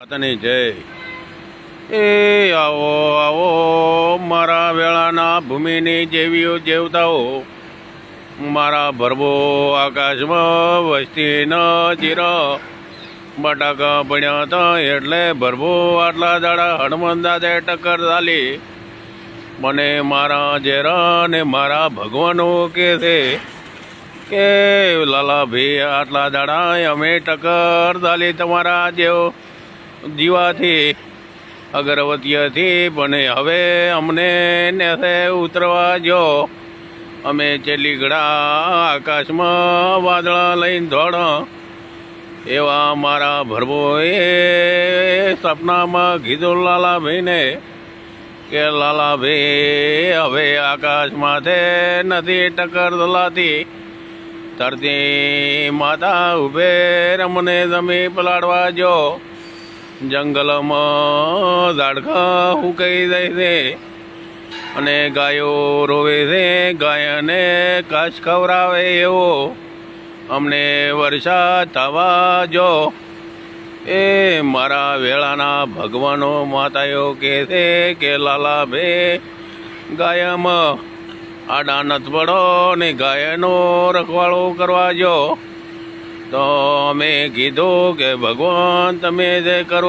માતાની જય. એ આવો આવો, મારા વેળાના ભૂમિની જેવીઓ જેવતાઓ. મારા ભરબો આકાશમાં વસ્તી ન ચીર બટાકા પડ્યા હતા એટલે ભરબો આટલા દાડા હનુમાન દાદે ટક્કર ચાલી મને મારા જેરા ને મારા ભગવાનો કે છે કે લાલા ભાઈ આટલા દાડા અમે ટક્કર ચાલી તમારા જેવો. જીવાથી અગરવતીયથી પણ હવે અમને નેસે ઉતરવા જો. અમે ચેલીગડા આકાશમાં વાદળા લઈને દોડ. એવા મારા ભરબોએ સપનામાં કીધું લાલાભાઈને કે લાલાભાઈ હવે આકાશમાંથી નથી ટક્કર દલાતી ધરતી માતા ઉભે રમને જમી પલાડવા જો. જંગલમાં ઝાડખા હુકાઈ જાય છે અને ગાયો રોવે છે. ગાયને કાચ ખવડાવે એવો. અમને વરસાદ થવા જો. એ મારા વેળાના ભગવાનો માતાઓ કહે છે કે, લાલા ભે, ગાયમાં, આડા નથ પડો ને ગાયનો રખવાળો કરવા જો. તો અમે કીધું કે, ભગવાન, તમે જે કરો